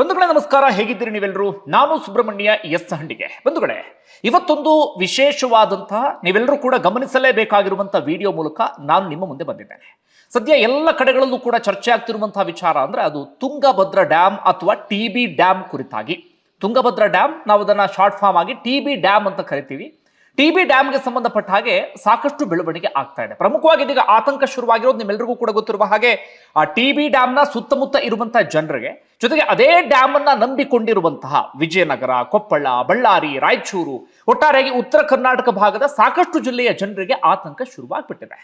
ಬಂಧುಗಳೇ, ನಮಸ್ಕಾರ. ಹೇಗಿದ್ದೀರಿ ನೀವೆಲ್ಲರೂ? ನಾನು ಸುಬ್ರಹ್ಮಣ್ಯ ಎಸ್ ಹಂಡಿಗೆ. ಬಂಧುಗಳೇ, ಇವತ್ತೊಂದು ವಿಶೇಷವಾದಂತಹ ನೀವೆಲ್ಲರೂ ಕೂಡ ಗಮನಿಸಲೇಬೇಕಾಗಿರುವಂತಹ ವಿಡಿಯೋ ಮೂಲಕ ನಾನು ನಿಮ್ಮ ಮುಂದೆ ಬಂದಿದ್ದೇನೆ. ಸದ್ಯ ಎಲ್ಲ ಕಡೆಗಳಲ್ಲೂ ಕೂಡ ಚರ್ಚೆ ಆಗ್ತಿರುವಂತಹ ವಿಚಾರ ಅಂದ್ರೆ ಅದು ತುಂಗಭದ್ರಾ ಡ್ಯಾಮ್ ಅಥವಾ ಟಿ ಬಿ ಡ್ಯಾಮ್ ಕುರಿತಾಗಿ. ತುಂಗಭದ್ರಾ ಡ್ಯಾಮ್ ನಾವು ಅದನ್ನ ಶಾರ್ಟ್ ಫಾರ್ಮ್ ಆಗಿ ಟಿ ಬಿ ಡ್ಯಾಮ್ ಅಂತ ಕರಿತೀವಿ. ಟಿ ಬಿ ಡ್ಯಾಮ್ಗೆ ಸಂಬಂಧಪಟ್ಟ ಹಾಗೆ ಸಾಕಷ್ಟು ಬೆಳವಣಿಗೆ ಆಗ್ತಾ ಇದೆ. ಪ್ರಮುಖವಾಗಿ ಇದೀಗ ಆತಂಕ ಶುರುವಾಗಿರೋದು ನಿಮ್ಮೆಲ್ಲರಿಗೂ ಕೂಡ ಗೊತ್ತಿರುವ ಹಾಗೆ, ಆ ಟಿ ಬಿ ಡ್ಯಾಮ್ನ ಸುತ್ತಮುತ್ತ ಇರುವಂತಹ ಜನರಿಗೆ, ಜೊತೆಗೆ ಅದೇ ಡ್ಯಾಮ್ ಅನ್ನ ನಂಬಿಕೊಂಡಿರುವಂತಹ ವಿಜಯನಗರ, ಕೊಪ್ಪಳ, ಬಳ್ಳಾರಿ, ರಾಯಚೂರು, ಒಟ್ಟಾರೆಯಾಗಿ ಉತ್ತರ ಕರ್ನಾಟಕ ಭಾಗದ ಸಾಕಷ್ಟು ಜಿಲ್ಲೆಯ ಜನರಿಗೆ ಆತಂಕ ಶುರುವಾಗ್ಬಿಟ್ಟಿದೆ.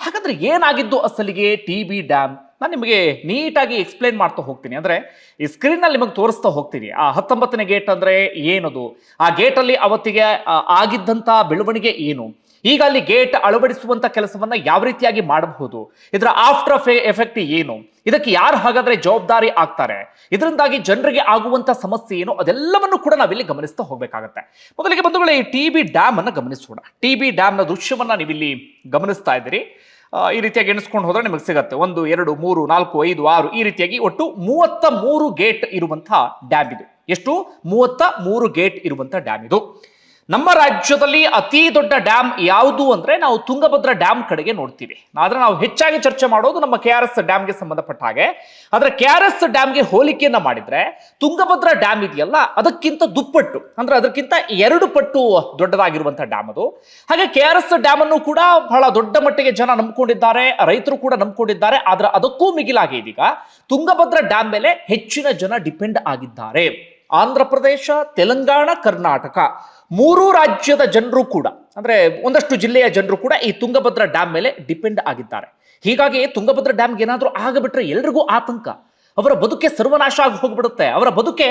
ಹಾಗಾದ್ರೆ ಏನಾಗಿದ್ದು ಅಸಲಿಗೆ ಟಿ ಬಿ ಡ್ಯಾಮ್? ನಾನು ನಿಮಗೆ ನೀಟಾಗಿ ಎಕ್ಸ್ಪ್ಲೇನ್ ಮಾಡ್ತಾ ಹೋಗ್ತೀನಿ. ಅಂದರೆ ಈ ಸ್ಕ್ರೀನಲ್ಲಿ ನಿಮಗೆ ತೋರಿಸ್ತಾ ಹೋಗ್ತೀನಿ. ಆ ಹತ್ತೊಂಬತ್ತನೇ ಗೇಟ್ ಅಂದರೆ ಏನದು? ಆ ಗೇಟಲ್ಲಿ ಅವತ್ತಿಗೆ ಆಗಿದ್ದಂಥ ಬೆಳವಣಿಗೆ ಏನು? ಈಗ ಅಲ್ಲಿ ಗೇಟ್ ಅಳವಡಿಸುವಂಥ ಕೆಲಸವನ್ನು ಯಾವ ರೀತಿಯಾಗಿ ಮಾಡಬಹುದು? ಇದರ ಆಫ್ಟರ್ ಎಫೆಕ್ಟ್ ಏನು? ಇದಕ್ಕೆ ಯಾರು ಹಾಗಾದ್ರೆ ಜವಾಬ್ದಾರಿ ಆಗ್ತಾರೆ? ಇದರಿಂದಾಗಿ ಜನರಿಗೆ ಆಗುವಂತ ಸಮಸ್ಯೆ ಏನು? ಅದೆಲ್ಲವನ್ನು ಕೂಡ ನಾವಿಲ್ಲಿ ಗಮನಿಸ್ತಾ ಹೋಗಬೇಕಾಗತ್ತೆ. ಮೊದಲಿಗೆ ಬಂಧುಗಳೇ, ಈ ಟಿ ಬಿ ಡ್ಯಾಮ್ ಅನ್ನು ಗಮನಿಸೋಣ. ಟಿ ಬಿ ಡ್ಯಾಮ್ನ ದೃಶ್ಯವನ್ನ ನೀವಿಲ್ಲಿ ಗಮನಿಸ್ತಾ ಇದ್ದೀರಿ. ಈ ರೀತಿಯಾಗಿ ಎಣಿಸ್ಕೊಂಡು ಹೋದ್ರೆ ನಿಮಗೆ ಸಿಗುತ್ತೆ. ಒಂದು, ಎರಡು, ಮೂರು, ನಾಲ್ಕು, ಐದು, ಆರು ಈ ರೀತಿಯಾಗಿ ಒಟ್ಟು ಮೂವತ್ತ ಮೂರು ಗೇಟ್ ಇರುವಂತಹ ಡ್ಯಾಮ್ ಇದು. ಎಷ್ಟು? ಮೂವತ್ತ ಮೂರು ಗೇಟ್ ಇರುವಂತಹ ಡ್ಯಾಮ್ ಇದು. ನಮ್ಮ ರಾಜ್ಯದಲ್ಲಿ ಅತಿ ದೊಡ್ಡ ಡ್ಯಾಮ್ ಯಾವುದು ಅಂದ್ರೆ ನಾವು ತುಂಗಭದ್ರಾ ಡ್ಯಾಮ್ ಕಡೆಗೆ ನೋಡ್ತೀವಿ. ಆದರೆ ನಾವು ಹೆಚ್ಚಾಗಿ ಚರ್ಚೆ ಮಾಡೋದು ನಮ್ಮ ಕೆ ಆರ್ ಎಸ್ ಡ್ಯಾಮ್ಗೆ ಸಂಬಂಧಪಟ್ಟ ಹಾಗೆ. ಆದರೆ ಕೆ ಆರ್ ಎಸ್ ಡ್ಯಾಮ್ಗೆ ಹೋಲಿಕೆಯನ್ನ ಮಾಡಿದ್ರೆ ತುಂಗಭದ್ರಾ ಡ್ಯಾಮ್ ಇದೆಯಲ್ಲ, ಅದಕ್ಕಿಂತ ದುಪ್ಪಟ್ಟು, ಅಂದ್ರೆ ಅದಕ್ಕಿಂತ ಎರಡು ಪಟ್ಟು ದೊಡ್ಡದಾಗಿರುವಂಥ ಡ್ಯಾಮ್ ಅದು. ಹಾಗೆ ಕೆ ಆರ್ ಎಸ್ ಡ್ಯಾಮ್ ಅನ್ನು ಕೂಡ ಬಹಳ ದೊಡ್ಡ ಮಟ್ಟಿಗೆ ಜನ ನಂಬಿಕೊಂಡಿದ್ದಾರೆ, ರೈತರು ಕೂಡ ನಂಬಿಕೊಂಡಿದ್ದಾರೆ, ಆದ್ರೆ ಅದಕ್ಕೂ ಮಿಗಿಲಾಗಿ ಇದೀಗ ತುಂಗಭದ್ರಾ ಡ್ಯಾಮ್ ಮೇಲೆ ಹೆಚ್ಚಿನ ಜನ ಡಿಪೆಂಡ್ ಆಗಿದ್ದಾರೆ. ಆಂಧ್ರ ಪ್ರದೇಶ, ತೆಲಂಗಾಣ, ಕರ್ನಾಟಕ. ಮೂರು ರಾಜ್ಯದ ಜನರು ಕೂಡ, ಅಂದ್ರೆ ಒಂದಷ್ಟು ಜಿಲ್ಲೆಯ ಜನರು ಕೂಡ ಈ ತುಂಗಭದ್ರಾ ಡ್ಯಾಮ್ ಮೇಲೆ ಡಿಪೆಂಡ್ ಆಗಿದ್ದಾರೆ. ಹೀಗಾಗಿ ತುಂಗಭದ್ರಾ ಡ್ಯಾಮ್ಗೆ ಏನಾದರೂ ಆಗಬಿಟ್ರೆ ಎಲ್ರಿಗೂ ಆತಂಕ. ಅವರ ಬದುಕೆ ಸರ್ವನಾಶ ಆಗಿ ಹೋಗ್ಬಿಡುತ್ತೆ. ಅವರ ಬದುಕೆ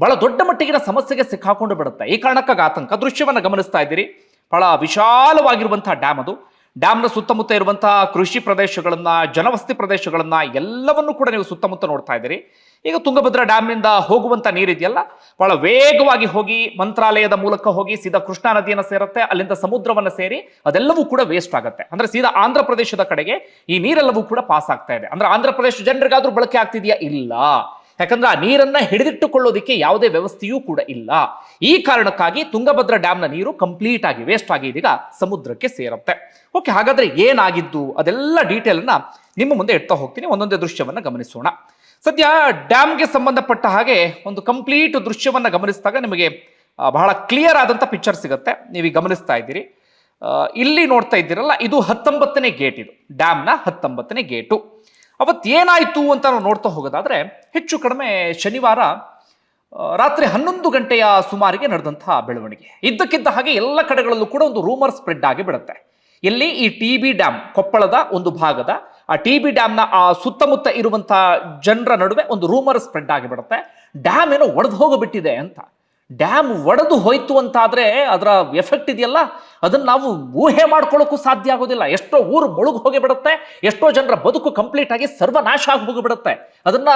ಬಹಳ ದೊಡ್ಡ ಮಟ್ಟಿಗಿನ ಸಮಸ್ಯೆಗೆ ಸಿಕ್ಕಾಕೊಂಡು ಬಿಡುತ್ತೆ. ಈ ಕಾರಣಕ್ಕಾಗಿ ಆತಂಕ. ದೃಶ್ಯವನ್ನು ಗಮನಿಸ್ತಾ ಇದ್ದೀರಿ. ಬಹಳ ವಿಶಾಲವಾಗಿರುವಂತಹ ಡ್ಯಾಮ್ ಅದು. ಡ್ಯಾಮ್ನ ಸುತ್ತಮುತ್ತ ಇರುವಂತಹ ಕೃಷಿ ಪ್ರದೇಶಗಳನ್ನ, ಜನವಸತಿ ಪ್ರದೇಶಗಳನ್ನ ಎಲ್ಲವನ್ನೂ ಕೂಡ ನೀವು ಸುತ್ತಮುತ್ತ ನೋಡ್ತಾ ಇದ್ದೀರಿ. ಈಗ ತುಂಗಭದ್ರಾ ಡ್ಯಾಮ್ನಿಂದ ಹೋಗುವಂತ ನೀರಿದೆಯಲ್ಲ, ಬಹಳ ವೇಗವಾಗಿ ಹೋಗಿ ಮಂತ್ರಾಲಯದ ಮೂಲಕ ಹೋಗಿ ಸೀದಾ ಕೃಷ್ಣಾ ನದಿಯನ್ನು ಸೇರುತ್ತೆ, ಅಲ್ಲಿಂದ ಸಮುದ್ರವನ್ನ ಸೇರಿ ಅದೆಲ್ಲವೂ ಕೂಡ ವೇಸ್ಟ್ ಆಗುತ್ತೆ. ಅಂದ್ರೆ ಸೀದಾ ಆಂಧ್ರ ಪ್ರದೇಶದ ಕಡೆಗೆ ಈ ನೀರೆಲ್ಲವೂ ಕೂಡ ಪಾಸ್ ಆಗ್ತಾ ಇದೆ. ಅಂದ್ರೆ ಆಂಧ್ರ ಪ್ರದೇಶ ಜನರಿಗಾದ್ರೂ ಬಳಕೆ ಆಗ್ತಿದೆಯಾ? ಇಲ್ಲ. ಯಾಕಂದ್ರೆ ಆ ನೀರನ್ನ ಹಿಡಿದಿಟ್ಟುಕೊಳ್ಳೋದಿಕ್ಕೆ ಯಾವುದೇ ವ್ಯವಸ್ಥೆಯೂ ಕೂಡ ಇಲ್ಲ. ಈ ಕಾರಣಕ್ಕಾಗಿ ತುಂಗಭದ್ರಾ ಡ್ಯಾಮ್ನ ನೀರು ಕಂಪ್ಲೀಟ್ ಆಗಿ ವೇಸ್ಟ್ ಆಗಿ ಇದೀಗ ಸಮುದ್ರಕ್ಕೆ ಸೇರುತ್ತೆ. ಓಕೆ ಹಾಗಾದ್ರೆ ಏನಾಗಿದ್ದು? ಅದೆಲ್ಲ ಡೀಟೇಲ್ ಅನ್ನ ನಿಮ್ಮ ಮುಂದೆ ಇಡ್ತಾ ಹೋಗ್ತೀನಿ. ಒಂದೊಂದೇ ದೃಶ್ಯವನ್ನ ಗಮನಿಸೋಣ. ಸದ್ಯ ಡ್ಯಾಮ್ಗೆ ಸಂಬಂಧಪಟ್ಟ ಹಾಗೆ ಒಂದು ಕಂಪ್ಲೀಟ್ ದೃಶ್ಯವನ್ನ ಗಮನಿಸಿದಾಗ ನಿಮಗೆ ಬಹಳ ಕ್ಲಿಯರ್ ಆದಂಥ ಪಿಕ್ಚರ್ ಸಿಗುತ್ತೆ. ನೀವು ಗಮನಿಸ್ತಾ ಇದ್ದೀರಿ. ಇಲ್ಲಿ ನೋಡ್ತಾ ಇದ್ದೀರಲ್ಲ, ಇದು ಹತ್ತೊಂಬತ್ತನೇ ಗೇಟ್ ಇದು. ಡ್ಯಾಮ್ನ ಹತ್ತೊಂಬತ್ತನೇ ಗೇಟು ಅವತ್ತು ಏನಾಯಿತು ಅಂತ ನಾವು ನೋಡ್ತಾ ಹೋಗೋದಾದ್ರೆ, ಹೆಚ್ಚು ಕಡಿಮೆ ಶನಿವಾರ ರಾತ್ರಿ ಹನ್ನೊಂದು ಗಂಟೆಯ ಸುಮಾರಿಗೆ ನಡೆದಂತಹ ಬೆಳವಣಿಗೆ. ಇದ್ದಕ್ಕಿದ್ದ ಹಾಗೆ ಎಲ್ಲ ಕಡೆಗಳಲ್ಲೂ ಕೂಡ ಒಂದು ರೂಮರ್ ಸ್ಪ್ರೆಡ್ ಆಗಿ ಬಿಡುತ್ತೆ. ಇಲ್ಲಿ ಈ ಟಿ ಬಿ ಡ್ಯಾಮ್ ಕೊಪ್ಪಳದ ಒಂದು ಭಾಗದ ಆ ಟಿ ಬಿ ಡ್ಯಾಮ್ನ ಆ ಸುತ್ತಮುತ್ತ ಇರುವಂತಹ ಜನರ ನಡುವೆ ಒಂದು ರೂಮರ್ ಸ್ಪ್ರೆಡ್ ಆಗಿಬಿಡುತ್ತೆ. ಡ್ಯಾಮ್ ಏನೋ ಒಡೆದು ಹೋಗಿಬಿಟ್ಟಿದೆ ಅಂತ. ಡ್ಯಾಮ್ ಒಡೆದು ಹೋಯ್ತು ಅಂತಾದರೆ ಅದರ ಎಫೆಕ್ಟ್ ಇದೆಯಲ್ಲ? ಅದನ್ನ ನಾವು ಊಹೆ ಮಾಡ್ಕೊಳ್ಳೋಕ್ಕೂ ಸಾಧ್ಯ ಆಗೋದಿಲ್ಲ. ಎಷ್ಟೋ ಊರು ಮುಳುಗು ಹೋಗಿಬಿಡುತ್ತೆ, ಎಷ್ಟೋ ಜನರ ಬದುಕು ಕಂಪ್ಲೀಟ್ ಆಗಿ ಸರ್ವನಾಶ ಆಗಿ ಹೋಗಿಬಿಡುತ್ತೆ ಅದನ್ನ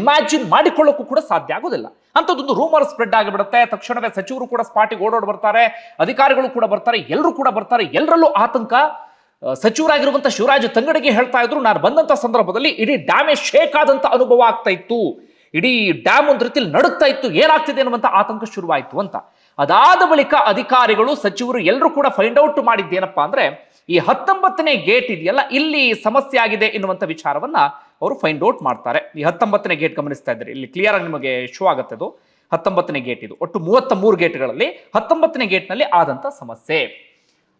ಇಮ್ಯಾಜಿನ್ ಮಾಡಿಕೊಳ್ಳೋಕ್ಕೂ ಕೂಡ ಸಾಧ್ಯ ಆಗೋದಿಲ್ಲ. ಅಂಥದ್ದೊಂದು ರೂಮರ್ ಸ್ಪ್ರೆಡ್ ಆಗಿಬಿಡುತ್ತೆ. ತಕ್ಷಣವೇ ಸಚಿವರು ಕೂಡ ಸ್ಪಾಟಿಗೆ ಓಡೋಡ್ ಬರ್ತಾರೆ, ಅಧಿಕಾರಿಗಳು ಕೂಡ ಬರ್ತಾರೆ, ಎಲ್ಲರೂ ಕೂಡ ಬರ್ತಾರೆ. ಎಲ್ಲರಲ್ಲೂ ಆತಂಕ. ಆ, ಶಿವರಾಜ ತಂಗಡಿಗೆ ಹೇಳ್ತಾ ಇದ್ರು ನಾನು ಬಂದಂತ ಸಂದರ್ಭದಲ್ಲಿ ಇಡೀ ಡ್ಯಾಮೇಜ್ ಶೇಕ್ ಆದಂತ ಅನುಭವ ಆಗ್ತಾ ಇತ್ತು. ಇಡೀ ಡ್ಯಾಮ್ ಒಂದು ರೀತಿಯಲ್ಲಿ ನಡುಗ್ತಾ ಇತ್ತು ಏನಾಗ್ತಿದೆ ಅನ್ನುವಂತ ಆತಂಕ ಶುರುವಾಯಿತು ಅಂತ. ಅದಾದ ಬಳಿಕ ಅಧಿಕಾರಿಗಳು ಸಚಿವರು ಎಲ್ಲರೂ ಕೂಡ ಫೈಂಡ್ ಔಟ್ ಮಾಡಿದ್ದೇನಪ್ಪ ಅಂದ್ರೆ ಈ ಹತ್ತೊಂಬತ್ತನೇ ಗೇಟ್ ಇದೆಯಲ್ಲ ಇಲ್ಲಿ ಸಮಸ್ಯೆ ಆಗಿದೆ ಎನ್ನುವಂಥ ವಿಚಾರವನ್ನ ಅವರು ಫೈಂಡ್ ಔಟ್ ಮಾಡ್ತಾರೆ. ಈ ಹತ್ತೊಂಬತ್ತನೇ ಗೇಟ್ ಗಮನಿಸ್ತಾ ಇದ್ದಾರೆ. ಇಲ್ಲಿ ಕ್ಲಿಯರ್ ಆಗಿ ನಿಮಗೆ ಶೋ ಆಗುತ್ತೆ ಅದು. ಹತ್ತೊಂಬತ್ತನೇ ಗೇಟ್ ಇದು. ಒಟ್ಟು ಮೂವತ್ತ ಮೂರು ಗೇಟ್ಗಳಲ್ಲಿ ಹತ್ತೊಂಬತ್ತನೇ ಗೇಟ್ನಲ್ಲಿ ಆದಂತ ಸಮಸ್ಯೆ.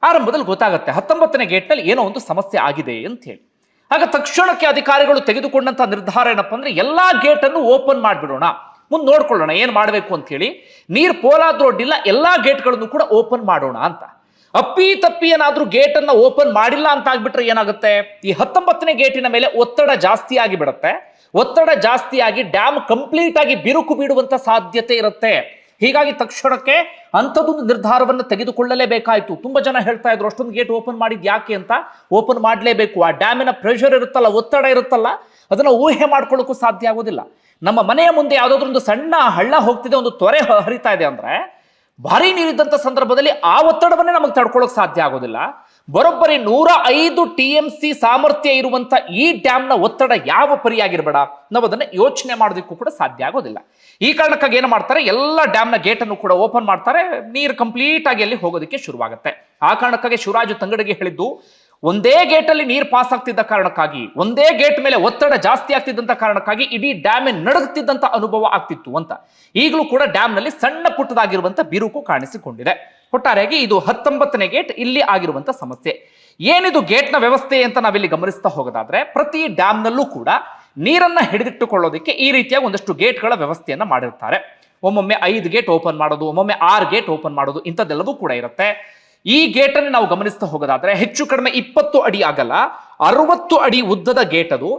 ಆರಂಭದಲ್ಲಿ ಗೊತ್ತಾಗುತ್ತೆ. ಹತ್ತೊಂಬತ್ತನೇ ಗೇಟ್ನಲ್ಲಿ ಏನೋ ಒಂದು ಸಮಸ್ಯೆ ಆಗಿದೆ ಅಂತ ಹೇಳಿ ಆಗ ತಕ್ಷಣಕ್ಕೆ ಅಧಿಕಾರಿಗಳು ತೆಗೆದುಕೊಂಡಂತ ನಿರ್ಧಾರ ಏನಪ್ಪ ಅಂದ್ರೆ ಎಲ್ಲಾ ಗೇಟನ್ನು ಓಪನ್ ಮಾಡಿಬಿಡೋಣ. ಮುಂದೆ ನೋಡ್ಕೊಳ್ಳೋಣ ಏನು ಮಾಡಬೇಕು ಅಂತ ಹೇಳಿ ನೀರ್ ಪೋಲಾದ್ರೂ ಅಡ್ಡಿಲ್ಲ ಎಲ್ಲಾ ಗೇಟ್ಗಳನ್ನು ಕೂಡ ಓಪನ್ ಮಾಡೋಣ ಅಂತ. ಅಪ್ಪಿ ತಪ್ಪಿ ಏನಾದರೂ ಗೇಟ್ ಅನ್ನ ಓಪನ್ ಮಾಡಿಲ್ಲ ಅಂತ ಆಗ್ಬಿಟ್ರೆ ಏನಾಗುತ್ತೆ? ಈ ಹತ್ತೊಂಬತ್ತನೇ ಗೇಟಿನ ಮೇಲೆ ಒತ್ತಡ ಜಾಸ್ತಿ ಆಗಿ ಬಿಡುತ್ತೆ ಒತ್ತಡ ಜಾಸ್ತಿಯಾಗಿ ಡ್ಯಾಮ್ ಕಂಪ್ಲೀಟ್ ಆಗಿ ಬಿರುಕು ಬಿಡುವಂತ ಸಾಧ್ಯತೆ ಇರುತ್ತೆ. ಹೀಗಾಗಿ ತಕ್ಷಣಕ್ಕೆ ಅಂಥದ್ದೊಂದು ನಿರ್ಧಾರವನ್ನು ತೆಗೆದುಕೊಳ್ಳಲೇಬೇಕಾಯ್ತು. ತುಂಬ ಜನ ಹೇಳ್ತಾ ಇದ್ರು, ಅಷ್ಟೊಂದು ಗೇಟ್ ಓಪನ್ ಮಾಡಿದ್ ಯಾಕೆ ಅಂತ? ಓಪನ್ ಮಾಡಲೇಬೇಕು. ಆ ಡ್ಯಾಮಿನ ಪ್ರೆಷರ್ ಇರುತ್ತಲ್ಲ, ಒತ್ತಡ ಇರುತ್ತಲ್ಲ, ಅದನ್ನು ಊಹೆ ಮಾಡ್ಕೊಳ್ಳೋಕ್ಕೂ ಸಾಧ್ಯ ಆಗೋದಿಲ್ಲ. ನಮ್ಮ ಮನೆಯ ಮುಂದೆ ಯಾವುದಾದ್ರೂ ಒಂದು ಸಣ್ಣ ಹಳ್ಳ ಹೋಗ್ತಿದೆ, ಒಂದು ತೊರೆ ಹರಿತಾ ಇದೆ ಅಂದ್ರೆ, ಭಾರಿ ನೀರಿದ್ದಂಥ ಸಂದರ್ಭದಲ್ಲಿ ಆ ಒತ್ತಡವನ್ನೇ ನಮಗೆ ತಡ್ಕೊಳ್ಳೋಕೆ ಸಾಧ್ಯ ಆಗೋದಿಲ್ಲ. ಬರೋಬ್ಬರಿ ನೂರ ಐದು ಟಿ ಎಂ ಸಿ ಸಾಮರ್ಥ್ಯ ಇರುವಂತ ಈ ಡ್ಯಾಮ್ನ ಒತ್ತಡ ಯಾವ ಪರಿಯಾಗಿರ್ಬೇಡ ನಾವು ಅದನ್ನ ಯೋಚನೆ ಮಾಡೋದಕ್ಕೂ ಕೂಡ ಸಾಧ್ಯ ಆಗೋದಿಲ್ಲ. ಈ ಕಾರಣಕ್ಕಾಗಿ ಏನು ಮಾಡ್ತಾರೆ? ಎಲ್ಲ ಡ್ಯಾಮ್ನ ಗೇಟ್ ಅನ್ನು ಕೂಡ ಓಪನ್ ಮಾಡ್ತಾರೆ. ನೀರು ಕಂಪ್ಲೀಟ್ ಆಗಿ ಅಲ್ಲಿ ಹೋಗೋದಕ್ಕೆ ಶುರುವಾಗುತ್ತೆ. ಆ ಕಾರಣಕ್ಕಾಗಿ ಶಿವರಾಜು ತಂಗಡಿಗೆ ಹೇಳಿದ್ದು ಒಂದೇ ಗೇಟಲ್ಲಿ ನೀರು ಪಾಸ್ ಆಗ್ತಿದ್ದ ಕಾರಣಕ್ಕಾಗಿ, ಒಂದೇ ಗೇಟ್ ಮೇಲೆ ಒತ್ತಡ ಜಾಸ್ತಿ ಆಗ್ತಿದ್ದಂತ ಕಾರಣಕ್ಕಾಗಿ ಇಡೀ ಡ್ಯಾಮ್ ನಡುಗುತ್ತಿದ್ದಂತ ಅನುಭವ ಆಗ್ತಿತ್ತು ಅಂತ. ಈಗಲೂ ಕೂಡ ಡ್ಯಾಮ್ನಲ್ಲಿ ಸಣ್ಣ ಪುಟ್ಟದಾಗಿರುವಂತ ಬಿರುಕು ಕಾಣಿಸಿಕೊಂಡಿದೆ. ಒಟ್ಟಾರೆಯಾಗಿ ಇದು ಹತ್ತೊಂಬತ್ತನೇ ಗೇಟ್ ಇಲ್ಲಿ ಆಗಿರುವಂತ ಸಮಸ್ಯೆ. ಏನಿದು ಗೇಟ್ನ ವ್ಯವಸ್ಥೆ ಅಂತ ನಾವಿಲ್ಲಿ ಗಮನಿಸ್ತಾ ಹೋಗೋದಾದ್ರೆ, ಪ್ರತಿ ಡ್ಯಾಮ್ನಲ್ಲೂ ಕೂಡ ನೀರನ್ನ ಹಿಡಿದಿಟ್ಟುಕೊಳ್ಳೋದಕ್ಕೆ ಈ ರೀತಿಯಾಗಿ ಒಂದಷ್ಟು ಗೇಟ್ಗಳ ವ್ಯವಸ್ಥೆಯನ್ನ ಮಾಡಿರ್ತಾರೆ. ಒಮ್ಮೊಮ್ಮೆ ಐದು ಗೇಟ್ ಓಪನ್ ಮಾಡೋದು, ಒಮ್ಮೊಮ್ಮೆ ಆರು ಗೇಟ್ ಓಪನ್ ಮಾಡೋದು ಇಂಥದ್ದೆಲ್ಲವೂ ಕೂಡ ಇರುತ್ತೆ. ಈ ಗೇಟ್ ಅನ್ನು ನಾವು ಗಮನಿಸ್ತಾ ಹೋಗೋದಾದ್ರೆ ಹೆಚ್ಚು ಕಡಿಮೆ ಇಪ್ಪತ್ತು ಅಡಿ ಆಗಲ್ಲ, ಅರವತ್ತು ಅಡಿ ಉದ್ದದ ಗೇಟ್ ಅದು,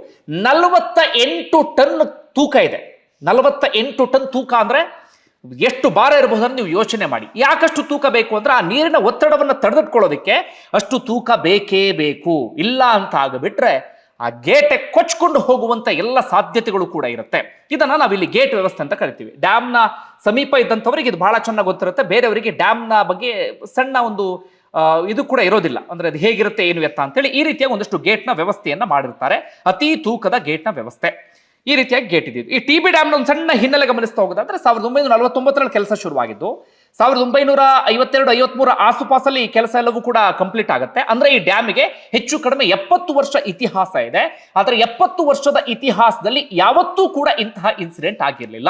ನಲವತ್ತ ಎಂಟು ಟನ್ ತೂಕ ಇದೆ. ನಲವತ್ತ ಎಂಟು ಟನ್ ತೂಕ ಅಂದ್ರೆ ಎಷ್ಟು ಭಾರ ಇರಬಹುದು ಅಂತ ನೀವು ಯೋಚನೆ ಮಾಡಿ. ಯಾಕಷ್ಟು ತೂಕ ಬೇಕು ಅಂದ್ರೆ ಆ ನೀರಿನ ಒತ್ತಡವನ್ನು ತಡೆದಿಟ್ಕೊಳ್ಳೋದಕ್ಕೆ ಅಷ್ಟು ತೂಕ ಬೇಕೇ ಬೇಕು. ಇಲ್ಲ ಅಂತ ಆಗಬಿಟ್ರೆ ಆ ಗೇಟೆ ಕೊಚ್ಕೊಂಡು ಹೋಗುವಂತ ಎಲ್ಲ ಸಾಧ್ಯತೆಗಳು ಕೂಡ ಇರುತ್ತೆ. ಇದನ್ನ ನಾವಿಲ್ಲಿ ಗೇಟ್ ವ್ಯವಸ್ಥೆ ಅಂತ ಕರಿತೀವಿ. ಡ್ಯಾಮ್ನ ಸಮೀಪ ಇದ್ದಂಥವ್ರಿಗೆ ಇದು ಬಹಳ ಚೆನ್ನಾಗಿ ಗೊತ್ತಿರುತ್ತೆ. ಬೇರೆಯವರಿಗೆ ಡ್ಯಾಮ್ನ ಬಗ್ಗೆ ಸಣ್ಣ ಒಂದು ಇದು ಕೂಡ ಇರೋದಿಲ್ಲ. ಅಂದರೆ ಅದು ಹೇಗಿರುತ್ತೆ, ಏನು ಎತ್ತ ಅಂತೇಳಿ ಈ ರೀತಿಯ ಒಂದಷ್ಟು ಗೇಟ್ನ ವ್ಯವಸ್ಥೆಯನ್ನು ಮಾಡಿರ್ತಾರೆ. ಅತಿ ತೂಕದ ಗೇಟ್ನ ವ್ಯವಸ್ಥೆ. ಈ ರೀತಿಯಾಗಿ ಗೇಟ್ ಇದೆ ಈ ಟಿ ಬಿ ಡ್ಯಾಮ್ನ ಒಂದು ಸಣ್ಣ ಹಿನ್ನೆಲೆ ಗಮನಿಸ್ತಾ ಹೋಗೋದಾದ್ರೆ ಸಾವಿರದ ಒಂಬೈನೂರ ನಲವತ್ತೊಂಬತ್ತರಲ್ಲಿ ಕೆಲಸ ಶುರುವಾಗಿದ್ದು, ಸಾವಿರದ ಒಂಬೈನೂರ ಐವತ್ತೆರಡು, ಐವತ್ಮೂರ ಆಸುಪಾಸಲ್ಲಿ ಈ ಕೆಲಸ ಎಲ್ಲವೂ ಕೂಡ ಕಂಪ್ಲೀಟ್ ಆಗುತ್ತೆ. ಅಂದ್ರೆ ಈ ಡ್ಯಾಮಿಗೆ ಹೆಚ್ಚು ಕಡಿಮೆ ಎಪ್ಪತ್ತು ವರ್ಷ ಇತಿಹಾಸ ಇದೆ. ಆದರೆ ಎಪ್ಪತ್ತು ವರ್ಷದ ಇತಿಹಾಸದಲ್ಲಿ ಯಾವತ್ತೂ ಕೂಡ ಇಂತಹ ಇನ್ಸಿಡೆಂಟ್ ಆಗಿರಲಿಲ್ಲ.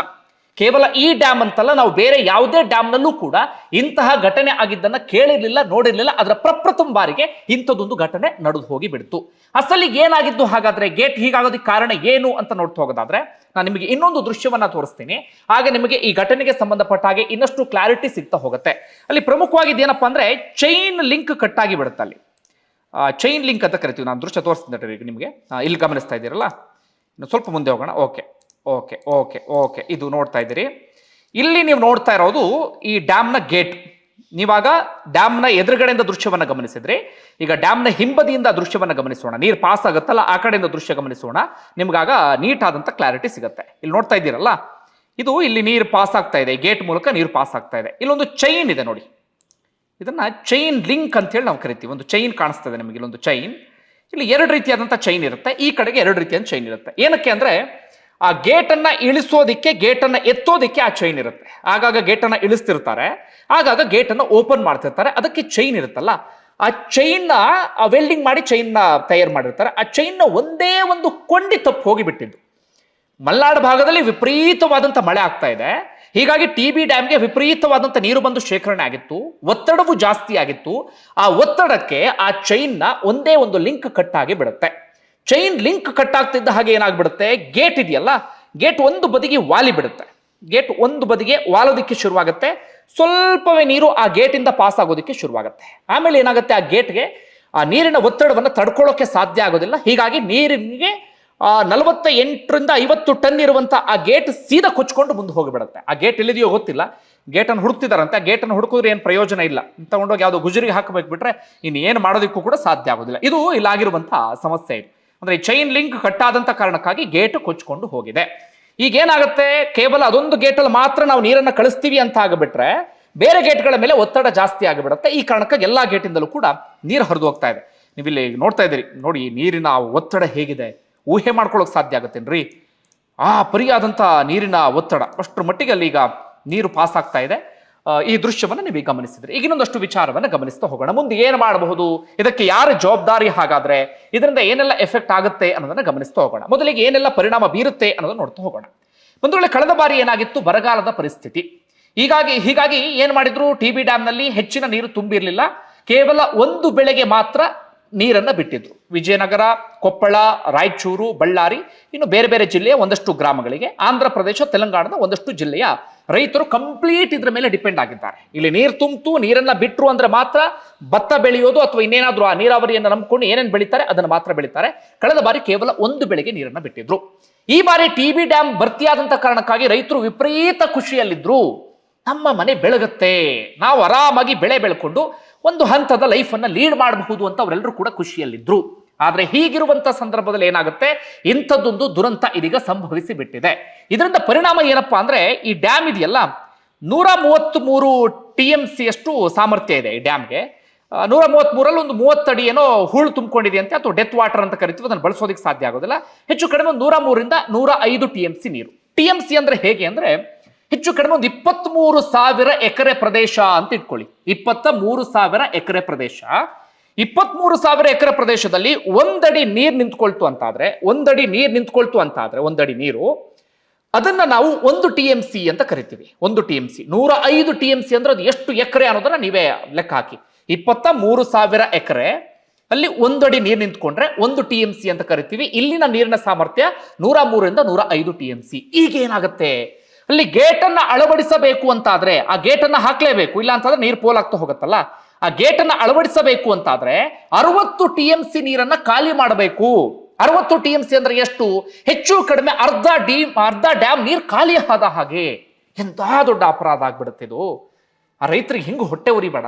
ಕೇವಲ ಈ ಡ್ಯಾಮ್ ಅಂತಲ್ಲ, ನಾವು ಬೇರೆ ಯಾವುದೇ ಡ್ಯಾಮ್ನಲ್ಲೂ ಕೂಡ ಇಂತಹ ಘಟನೆ ಆಗಿದ್ದನ್ನು ಕೇಳಿರ್ಲಿಲ್ಲ, ನೋಡಿರಲಿಲ್ಲ, ಅದರ ಪ್ರಪ್ರಥಮ ಬಾರಿಗೆ ಇಂಥದ್ದೊಂದು ಘಟನೆ ನಡೆದು ಹೋಗಿ ಬಿಡ್ತು ಅಸಲಿಗೆ ಏನಾಗಿದ್ದು ಹಾಗಾದ್ರೆ ಗೇಟ್ ಹೀಗಾಗೋದಕ್ಕೆ ಕಾರಣ ಏನು ಅಂತ ನೋಡ್ತಾ ಹೋಗೋದಾದ್ರೆ, ನಾನು ನಿಮಗೆ ಇನ್ನೊಂದು ದೃಶ್ಯವನ್ನ ತೋರಿಸ್ತೀನಿ. ಆಗ ನಿಮಗೆ ಈ ಘಟನೆಗೆ ಸಂಬಂಧಪಟ್ಟ ಹಾಗೆ ಇನ್ನಷ್ಟು ಕ್ಲಾರಿಟಿ ಸಿಗ್ತಾ ಹೋಗುತ್ತೆ. ಅಲ್ಲಿ ಪ್ರಮುಖವಾಗಿ ಏನಪ್ಪಾ ಅಂದ್ರೆ ಚೈನ್ ಲಿಂಕ್ ಕಟ್ ಆಗಿ ಬಿಡುತ್ತೆ ಅಲ್ಲಿ. ಚೈನ್ ಲಿಂಕ್ ಅಂತ ಕರಿತೀವಿ, ನಾನು ದೃಶ್ಯ ತೋರಿಸ್ತೀನಿ ನಿಮಗೆ. ಇಲ್ಲಿ ಗಮನಿಸ್ತಾ ಇದ್ದೀರಲ್ಲ? ಸ್ವಲ್ಪ ಮುಂದೆ ಹೋಗೋಣ. Okay okay okay okay. ಇದು ನೋಡ್ತಾ ಇದ್ದೀರಿ. ಇಲ್ಲಿ ನೀವು ನೋಡ್ತಾ ಇರೋದು ಈ ಡ್ಯಾಮ್ನ ಗೇಟ್. ನೀವಾಗ ಡ್ಯಾಮ್ನ ಎದುರುಗಡೆಯಿಂದ ದೃಶ್ಯವನ್ನು ಗಮನಿಸಿದ್ರಿ. ಈಗ ಡ್ಯಾಮ್ನ ಹಿಂಬದಿಯಿಂದ ದೃಶ್ಯವನ್ನು ಗಮನಿಸೋಣ. ನೀರು ಪಾಸ್ ಆಗುತ್ತಲ್ಲ, ಆ ಕಡೆಯಿಂದ ದೃಶ್ಯ ಗಮನಿಸೋಣ. ನಿಮ್ಗಾಗ ನೀಟ್ ಆದಂಥ ಕ್ಲಾರಿಟಿ ಸಿಗುತ್ತೆ. ಇಲ್ಲಿ ನೋಡ್ತಾ ಇದ್ದೀರಲ್ಲ? ಇದು ಇಲ್ಲಿ ನೀರು ಪಾಸ್ ಆಗ್ತಾ ಇದೆ. ಗೇಟ್ ಮೂಲಕ ನೀರು ಪಾಸ್ ಆಗ್ತಾ ಇದೆ. ಇಲ್ಲೊಂದು ಚೈನ್ ಇದೆ ನೋಡಿ. ಇದನ್ನ ಚೈನ್ ಲಿಂಕ್ ಅಂತ ಹೇಳಿ ನಾವು ಕರಿತೀವಿ. ಒಂದು ಚೈನ್ ಕಾಣಿಸ್ತಾ ಇದೆ ನಿಮಗೆ. ಇಲ್ಲೊಂದು ಚೈನ್ ಇಲ್ಲಿ ಎರಡು ರೀತಿಯಾದಂಥ ಚೈನ್ ಇರುತ್ತೆ. ಈ ಕಡೆಗೆ ಎರಡು ರೀತಿಯಾದ ಚೈನ್ ಇರುತ್ತೆ. ಏನಕ್ಕೆ ಅಂದ್ರೆ ಆ ಗೇಟನ್ನು ಇಳಿಸೋದಿಕ್ಕೆ, ಗೇಟನ್ನು ಎತ್ತೋದಿಕ್ಕೆ ಆ ಚೈನ್ ಇರುತ್ತೆ. ಆಗಾಗ ಗೇಟನ್ನು ಇಳಿಸ್ತಿರ್ತಾರೆ. ಆಗಾಗ ಗೇಟನ್ನು ಓಪನ್ ಮಾಡ್ತಿರ್ತಾರೆ. ಅದಕ್ಕೆ ಚೈನ್ ಇರುತ್ತಲ್ಲ, ಆ ಚೈನ್ನ ವೆಲ್ಡಿಂಗ್ ಮಾಡಿ ಚೈನ್ನ ತಯಾರು ಮಾಡಿರ್ತಾರೆ. ಆ ಚೈನ್ನ ಒಂದೇ ಒಂದು ಕೊಂಡಿ ತಪ್ಪು ಹೋಗಿಬಿಟ್ಟಿದ್ದು. ಮಲ್ನಾಡು ಭಾಗದಲ್ಲಿ ವಿಪರೀತವಾದಂಥ ಮಳೆ ಆಗ್ತಾ ಇದೆ. ಹೀಗಾಗಿ ಟಿ ಬಿ ಡ್ಯಾಮ್ಗೆ ವಿಪರೀತವಾದಂಥ ನೀರು ಬಂದು ಶೇಖರಣೆ ಆಗಿತ್ತು. ಒತ್ತಡವು ಜಾಸ್ತಿ ಆಗಿತ್ತು. ಆ ಒತ್ತಡಕ್ಕೆ ಆ ಚೈನ್ನ ಒಂದೇ ಒಂದು ಲಿಂಕ್ ಕಟ್ ಆಗಿ ಬಿಡುತ್ತೆ. ಚೈನ್ ಲಿಂಕ್ ಕಟ್ ಆಗ್ತಿದ್ದ ಹಾಗೆ ಏನಾಗ್ಬಿಡುತ್ತೆ? ಗೇಟ್ ಇದೆಯಲ್ಲ? ಗೇಟ್ ಒಂದು ಬದಿಗೆ ವಾಲಿ ಬಿಡುತ್ತೆ. ಗೇಟ್ ಒಂದು ಬದಿಗೆ ವಾಲೋದಕ್ಕೆ ಶುರುವಾಗುತ್ತೆ. ಸ್ವಲ್ಪವೇ ನೀರು ಆ ಗೇಟಿಂದ ಪಾಸ್ ಆಗೋದಕ್ಕೆ ಶುರುವಾಗುತ್ತೆ. ಆಮೇಲೆ ಏನಾಗುತ್ತೆ? ಆ ಗೇಟ್ಗೆ ಆ ನೀರಿನ ಒತ್ತಡವನ್ನು ತಡ್ಕೊಳ್ಳೋಕೆ ಸಾಧ್ಯ ಆಗೋದಿಲ್ಲ. ಹೀಗಾಗಿ ನೀರಿಗೆ ನಲವತ್ತ ಎಂಟರಿಂದ ಐವತ್ತು ಟನ್ ಇರುವಂತ ಆ ಗೇಟ್ ಸೀದಾ ಕೊಚ್ಕೊಂಡು ಮುಂದೆ ಹೋಗಿಬಿಡುತ್ತೆ. ಆ ಗೇಟ್ ಎಲ್ಲಿದೆಯೋ ಗೊತ್ತಿಲ್ಲ. ಗೇಟನ್ನು ಹುಡುಕ್ತಿದಾರಂತೆ. ಆ ಗೇಟನ್ನು ಹುಡುಕಿದ್ರೆ ಏನು ಪ್ರಯೋಜನ ಇಲ್ಲ. ತಗೊಂಡೋಗಿ ಯಾವುದೋ ಗುಜರಿಗೆ ಹಾಕಬೇಕು ಬಿಟ್ರೆ ಇನ್ನು ಏನು ಮಾಡೋದಕ್ಕೂ ಕೂಡ ಸಾಧ್ಯ ಆಗೋದಿಲ್ಲ. ಇದು ಇಲ್ಲಾಗಿರುವಂಥ ಸಮಸ್ಯೆ ಇದು. ಅಂದ್ರೆ ಚೈನ್ ಲಿಂಕ್ ಕಟ್ಟಾದಂಥ ಕಾರಣಕ್ಕಾಗಿ ಗೇಟ್ ಕೊಚ್ಕೊಂಡು ಹೋಗಿದೆ. ಈಗ ಏನಾಗುತ್ತೆ ಕೇವಲ ಅದೊಂದು ಗೇಟಲ್ಲಿ ಮಾತ್ರ ನಾವು ನೀರನ್ನು ಕಳಿಸ್ತೀವಿ ಅಂತ ಆಗಿಬಿಟ್ರೆ ಬೇರೆ ಗೇಟ್ಗಳ ಮೇಲೆ ಒತ್ತಡ ಜಾಸ್ತಿ ಆಗಿಬಿಡುತ್ತೆ. ಈ ಕಾರಣಕ್ಕಾಗಿ ಎಲ್ಲಾ ಗೇಟಿಂದಲೂ ಕೂಡ ನೀರು ಹರಿದು ಹೋಗ್ತಾ ಇದೆ. ನೀವು ನೋಡ್ತಾ ಇದ್ದೀರಿ. ನೋಡಿ ನೀರಿನ ಒತ್ತಡ ಹೇಗಿದೆ? ಊಹೆ ಮಾಡ್ಕೊಳ್ಳೋಕೆ ಸಾಧ್ಯ ಆಗುತ್ತೇನ್ರಿ? ಆ ಪರಿಯಾದಂಥ ನೀರಿನ ಒತ್ತಡ ಅಷ್ಟರ ಮಟ್ಟಿಗೆ ಅಲ್ಲಿ ಈಗ ನೀರು ಪಾಸ್ ಆಗ್ತಾ ಇದೆ. ಈ ದೃಶ್ಯವನ್ನು ನೀವು ಗಮನಿಸಿದ್ರೆ. ಈಗ ಇನ್ನೊಂದಷ್ಟು ವಿಚಾರವನ್ನು ಗಮನಿಸ್ತಾ ಹೋಗೋಣ. ಮುಂದೆ ಏನು ಮಾಡಬಹುದು? ಇದಕ್ಕೆ ಯಾರ ಜವಾಬ್ದಾರಿ ಹಾಗಾದ್ರೆ? ಇದರಿಂದ ಏನೆಲ್ಲ ಎಫೆಕ್ಟ್ ಆಗುತ್ತೆ ಅನ್ನೋದನ್ನ ಗಮನಿಸ್ತಾ ಹೋಗೋಣ. ಮೊದಲಿಗೆ ಏನೆಲ್ಲ ಪರಿಣಾಮ ಬೀರುತ್ತೆ ಅನ್ನೋದನ್ನ ನೋಡ್ತಾ ಹೋಗೋಣ. ಒಂದು ವೇಳೆ ಕಳೆದ ಬಾರಿ ಏನಾಗಿತ್ತು? ಬರಗಾಲದ ಪರಿಸ್ಥಿತಿ. ಹೀಗಾಗಿ ಹೀಗಾಗಿ ಏನ್ ಮಾಡಿದ್ರು? ಟಿ ಬಿ ಡ್ಯಾಮ್ನಲ್ಲಿ ಹೆಚ್ಚಿನ ನೀರು ತುಂಬಿರಲಿಲ್ಲ. ಕೇವಲ ಒಂದು ಬೆಳೆಗೆ ಮಾತ್ರ ನೀರನ್ನ ಬಿಟ್ಟಿದ್ರು ವಿಜಯನಗರ, ಕೊಪ್ಪಳ, ರಾಯಚೂರು, ಬಳ್ಳಾರಿ, ಇನ್ನು ಬೇರೆ ಬೇರೆ ಜಿಲ್ಲೆಯ ಒಂದಷ್ಟು ಗ್ರಾಮಗಳಿಗೆ. ಆಂಧ್ರ ಪ್ರದೇಶ, ತೆಲಂಗಾಣದ ಒಂದಷ್ಟು ಜಿಲ್ಲೆಯ ರೈತರು ಕಂಪ್ಲೀಟ್ ಇದ್ರ ಮೇಲೆ ಡಿಪೆಂಡ್ ಆಗಿದ್ದಾರೆ. ಇಲ್ಲಿ ನೀರು ತುಂಬಿತು, ನೀರನ್ನ ಬಿಟ್ಟರು ಅಂದ್ರೆ ಮಾತ್ರ ಭತ್ತ ಬೆಳೆಯೋದು ಅಥವಾ ಇನ್ನೇನಾದ್ರೂ ಆ ನೀರಾವರಿಯನ್ನು ನಂಬಿಕೊಂಡು ಏನೇನು ಬೆಳೀತಾರೆ ಅದನ್ನು ಮಾತ್ರ ಬೆಳೀತಾರೆ. ಕಳೆದ ಬಾರಿ ಕೇವಲ ಒಂದು ಬೆಳೆಗೆ ನೀರನ್ನು ಬಿಟ್ಟಿದ್ರು. ಈ ಬಾರಿ ಟಿ ಬಿ ಡ್ಯಾಮ್ ಭರ್ತಿಯಾದಂಥ ಕಾರಣಕ್ಕಾಗಿ ರೈತರು ವಿಪರೀತ ಖುಷಿಯಲ್ಲಿದ್ರು. ನಮ್ಮ ಮನೆ ಬೆಳಗುತ್ತೆ. ನಾವು ಆರಾಮಾಗಿ ಬೆಳೆ ಬೆಳ್ಕೊಂಡು ಒಂದು ಹಂತದ ಲೈಫ್ ಅನ್ನ ಲೀಡ್ ಮಾಡಬಹುದು ಅಂತ ಅವರೆಲ್ಲರೂ ಕೂಡ ಖುಷಿಯಲ್ಲಿದ್ದರು ಆದರೆ ಹೀಗಿರುವಂತ ಸಂದರ್ಭದಲ್ಲಿ ಏನಾಗುತ್ತೆ? ಇಂಥದ್ದೊಂದು ದುರಂತ ಇದೀಗ ಸಂಭವಿಸಿ ಬಿಟ್ಟಿದೆ ಇದರಿಂದ ಪರಿಣಾಮ ಏನಪ್ಪಾ ಅಂದ್ರೆ ಈ ಡ್ಯಾಮ್ ಇದೆಯಲ್ಲ, ನೂರ ಮೂವತ್ತ್ ಮೂರು ಟಿ ಎಂ ಸಿ ಅಷ್ಟು ಸಾಮರ್ಥ್ಯ ಇದೆ ಈ ಡ್ಯಾಮ್ಗೆ ನೂರ ಮೂವತ್ತ್ ಮೂರಲ್ಲಿ ಒಂದು ಮೂವತ್ತಡಿ ಏನೋ ಹೂಳು ತುಂಬಿಕೊಂಡಿದೆಯಂತೆ ಅಥವಾ ಡೆತ್ ವಾಟರ್ ಅಂತ ಕರಿತೀವಿ, ಅದನ್ನು ಬಳಸೋದಕ್ಕೆ ಸಾಧ್ಯ ಆಗೋದಿಲ್ಲ. ಹೆಚ್ಚು ಕಡಿಮೆ ನೂರ ಮೂರರಿಂದ ನೂರ ಐದು ಟಿ ಎಂ ಸಿ ನೀರು. ಟಿ ಎಂ ಸಿ ಅಂದ್ರೆ ಹೇಗೆ ಅಂದ್ರೆ ಹೆಚ್ಚು ಕಡಿಮೆ ಒಂದು ಇಪ್ಪತ್ಮೂರು ಸಾವಿರ ಎಕರೆ ಪ್ರದೇಶ ಅಂತ ಇಟ್ಕೊಳ್ಳಿ. ಇಪ್ಪತ್ತ ಮೂರು ಸಾವಿರ ಎಕರೆ ಪ್ರದೇಶ. ಇಪ್ಪತ್ಮೂರು ಸಾವಿರ ಎಕರೆ ಪ್ರದೇಶದಲ್ಲಿ ಒಂದಡಿ ನೀರು ನಿಂತ್ಕೊಳ್ತು ಅಂತಾದ್ರೆ, ಒಂದಡಿ ನೀರು ನಿಂತ್ಕೊಳ್ತು ಅಂತಾದ್ರೆ, ಒಂದಡಿ ನೀರು, ಅದನ್ನ ನಾವು ಒಂದು ಟಿ ಎಂ ಸಿ ಅಂತ ಕರಿತೀವಿ. ಒಂದು ಟಿ ಎಂ ಸಿ. ನೂರ ಐದು ಟಿ ಎಂ ಸಿ ಅಂದ್ರೆ ಅದು ಎಷ್ಟು ಎಕರೆ ಅನ್ನೋದನ್ನ ನೀವೇ ಲೆಕ್ಕ ಹಾಕಿ. ಇಪ್ಪತ್ತ ಮೂರು ಸಾವಿರ ಎಕರೆ, ಅಲ್ಲಿ ಒಂದಡಿ ನೀರು ನಿಂತ್ಕೊಂಡ್ರೆ ಒಂದು ಟಿ ಎಂ ಸಿ ಅಂತ ಕರಿತೀವಿ. ಇಲ್ಲಿನ ನೀರಿನ ಸಾಮರ್ಥ್ಯ ನೂರ ಮೂರರಿಂದ ನೂರ ಐದು ಟಿ ಎಂ ಸಿ. ಈಗ ಏನಾಗುತ್ತೆ ಅಲ್ಲಿ ಗೇಟನ್ನು ಅಳವಡಿಸಬೇಕು ಅಂತಾದ್ರೆ ಆ ಗೇಟನ್ನು ಹಾಕ್ಲೇಬೇಕು. ಇಲ್ಲ ಅಂತಂದ್ರೆ ನೀರು ಪೋಲಾಗ್ತಾ ಹೋಗುತ್ತಲ್ಲ? ಆ ಗೇಟನ್ನು ಅಳವಡಿಸಬೇಕು ಅಂತಾದ್ರೆ ಅರವತ್ತು ಟಿ ಎಂ ಸಿ ನೀರನ್ನ ಖಾಲಿ ಮಾಡಬೇಕು. ಅರವತ್ತು ಟಿ ಎಂ ಸಿ ಅಂದ್ರೆ ಎಷ್ಟು? ಹೆಚ್ಚು ಕಡಿಮೆ ಅರ್ಧ ಡಿ, ಅರ್ಧ ಡ್ಯಾಮ್ ನೀರು ಖಾಲಿ ಆದ ಹಾಗೆ. ಎಂತ ದೊಡ್ಡ ಅಪರಾಧ ಆಗ್ಬಿಡುತ್ತೆ ಇದು? ಆ ರೈತರಿಗೆ ಹಿಂಗೆ ಹೊಟ್ಟೆ ಉರಿಬೇಡ.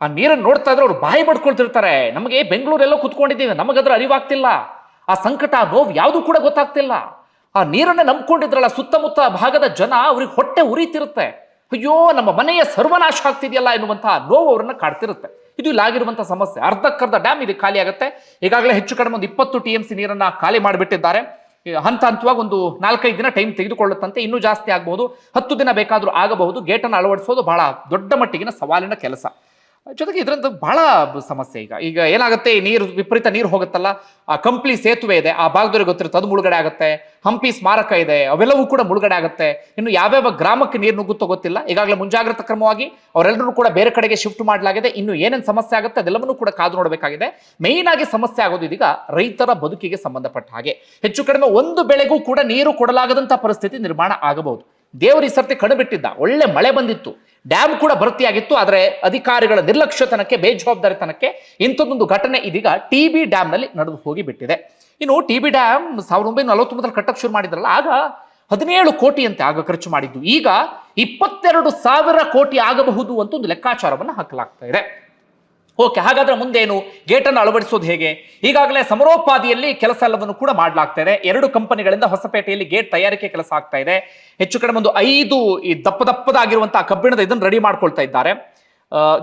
ಆ ನೀರನ್ನು ನೋಡ್ತಾ ಇದ್ರೆ ಅವ್ರು ಬಾಯಿ ಬಡ್ಕೊಳ್ತಿರ್ತಾರೆ. ನಮಗೆ ಬೆಂಗಳೂರೆಲ್ಲೋ ಕುತ್ಕೊಂಡಿದ್ದೀವಿ, ನಮಗದ್ರ ಅರಿವಾಗ್ತಿಲ್ಲ. ಆ ಸಂಕಟ ನೋವು ಯಾವುದು ಕೂಡ ಗೊತ್ತಾಗ್ತಿಲ್ಲ. ಆ ನೀರನ್ನೇ ನಂಬ್ಕೊಂಡಿದ್ರಲ್ಲ, ಸುತ್ತಮುತ್ತ ಭಾಗದ ಜನ, ಅವ್ರಿಗೆ ಹೊಟ್ಟೆ ಉರಿತಿರುತ್ತೆ. ಅಯ್ಯೋ, ನಮ್ಮ ಮನೆಯ ಸರ್ವನಾಶ ಆಗ್ತಿದೆಯಲ್ಲ ಎನ್ನುವಂತಹ ನೋವು ಅವರನ್ನು ಕಾಡ್ತಿರುತ್ತೆ. ಇದು ಇಲ್ಲಾಗಿರುವಂತಹ ಸಮಸ್ಯೆ. ಅರ್ಧಕ್ಕರ್ಧ ಡ್ಯಾಮ್ ಇದು ಖಾಲಿ ಆಗುತ್ತೆ. ಈಗಾಗಲೇ ಹೆಚ್ಚು ಕಡಿಮೆ ಒಂದು ಇಪ್ಪತ್ತು ಟಿ ಎಂ ಸಿ ನೀರನ್ನ ಖಾಲಿ ಮಾಡಿಬಿಟ್ಟಿದ್ದಾರೆ. ಹಂತ ಹಂತವಾಗಿ ಒಂದು ನಾಲ್ಕೈದು ದಿನ ಟೈಮ್ ತೆಗೆದುಕೊಳ್ಳುತ್ತಂತೆ. ಇನ್ನೂ ಜಾಸ್ತಿ ಆಗಬಹುದು. ಹತ್ತು ದಿನ ಬೇಕಾದರೂ ಆಗಬಹುದು. ಗೇಟನ್ನು ಅಳವಡಿಸೋದು ಬಹಳ ದೊಡ್ಡ ಮಟ್ಟಿಗಿನ ಸವಾಲಿನ ಕೆಲಸ. ಜೊತೆಗೆ ಇದರಿಂದ ಬಹಳ ಸಮಸ್ಯೆ ಈಗ. ಈಗ ಏನಾಗುತ್ತೆ, ನೀರು, ವಿಪರೀತ ನೀರು ಹೋಗುತ್ತಲ್ಲ, ಆ ಕಂಪ್ಲಿ ಸೇತುವೆ ಇದೆ, ಆ ಭಾಗದವ್ರಿಗೆ ಗೊತ್ತಿರುತ್ತೆ, ಅದು ಮುಳುಗಡೆ ಆಗುತ್ತೆ, ಹಂಪಿ ಸ್ಮಾರಕ ಇದೆ, ಅವೆಲ್ಲವೂ ಕೂಡ ಮುಳುಗಡೆ ಆಗುತ್ತೆ. ಇನ್ನು ಯಾವ್ಯಾವ ಗ್ರಾಮಕ್ಕೆ ನೀರು ನುಗ್ಗುತ್ತೋ ಗೊತ್ತಿಲ್ಲ. ಈಗಾಗಲೇ ಮುಂಜಾಗ್ರತಾ ಕ್ರಮವಾಗಿ ಅವರೆಲ್ಲರೂ ಕೂಡ ಬೇರೆ ಕಡೆಗೆ ಶಿಫ್ಟ್ ಮಾಡಲಾಗಿದೆ. ಇನ್ನು ಏನೇನು ಸಮಸ್ಯೆ ಆಗುತ್ತೆ, ಅದೆಲ್ಲವನ್ನೂ ಕೂಡ ಕಾದು ನೋಡಬೇಕಾಗಿದೆ. ಮೇಯ್ನ್ ಆಗಿ ಸಮಸ್ಯೆ ಆಗೋದು ಇದೀಗ ರೈತರ ಬದುಕಿಗೆ ಸಂಬಂಧಪಟ್ಟ ಹಾಗೆ. ಹೆಚ್ಚು ಕಡಿಮೆ ಒಂದು ಬೆಳೆಗೂ ಕೂಡ ನೀರು ಕೊಡಲಾಗದಂತಹ ಪರಿಸ್ಥಿತಿ ನಿರ್ಮಾಣ ಆಗಬಹುದು. ದೇವರು ಈ ಸರ್ತಿ ಕಡುಬಿಟ್ಟಿದ್ದ ಒಳ್ಳೆ ಮಳೆ ಬಂದಿತ್ತು. ಡ್ಯಾಮ್ ಕೂಡ ಭರ್ತಿಯಾಗಿತ್ತು, ಆದರೆ ಅಧಿಕಾರಿಗಳ ನಿರ್ಲಕ್ಷ್ಯತನಕ್ಕೆ, ಬೇಜವಾಬ್ದಾರಿತನಕ್ಕೆ ಇಂಥದ್ದೊಂದು ಘಟನೆ ಇದೀಗ ಟಿ ಬಿ ಡ್ಯಾಮ್ನಲ್ಲಿ ನಡೆದು ಹೋಗಿ ಬಿಟ್ಟಿದೆ ಇನ್ನು ಟಿ ಬಿ ಡ್ಯಾಮ್ ಸಾವಿರದ ಒಂಬೈನೂರ ನಲವತ್ತೊಂಬತ್ತರಲ್ಲಿ ಕಟ್ಟಕ್ಕೆ ಶುರು ಮಾಡಿದ್ರಲ್ಲ, ಆಗ ಹದಿನೇಳು ಕೋಟಿ ಅಂತೆ ಆಗ ಖರ್ಚು ಮಾಡಿದ್ದು. ಈಗ ಇಪ್ಪತ್ತೆರಡು ಸಾವಿರ ಕೋಟಿ ಆಗಬಹುದು ಅಂತ ಒಂದು ಲೆಕ್ಕಾಚಾರವನ್ನು ಹಾಕಲಾಗ್ತಾ ಇದೆ. ಓಕೆ ಹಾಗಾದ್ರೆ ಮುಂದೇನು? ಗೇಟನ್ನು ಅಳವಡಿಸೋದು ಹೇಗೆ? ಈಗಾಗಲೇ ಸಮರೋಪಾದಿಯಲ್ಲಿ ಕೆಲಸ ಎಲ್ಲವನ್ನು ಕೂಡ ಮಾಡಲಾಗ್ತಾ ಇದೆ ಎರಡು ಕಂಪನಿಗಳಿಂದ ಹೊಸಪೇಟೆಯಲ್ಲಿ ಗೇಟ್ ತಯಾರಿಕೆ ಕೆಲಸ ಆಗ್ತಾ ಇದೆ ಹೆಚ್ಚು ಕಡಿಮೆ ಒಂದು ಐದು ಈ ದಪ್ಪ ದಪ್ಪದಾಗಿರುವಂತಹ ಕಬ್ಬಿಣದ ಇದನ್ನು ರೆಡಿ ಮಾಡ್ಕೊಳ್ತಾ ಇದ್ದಾರೆ.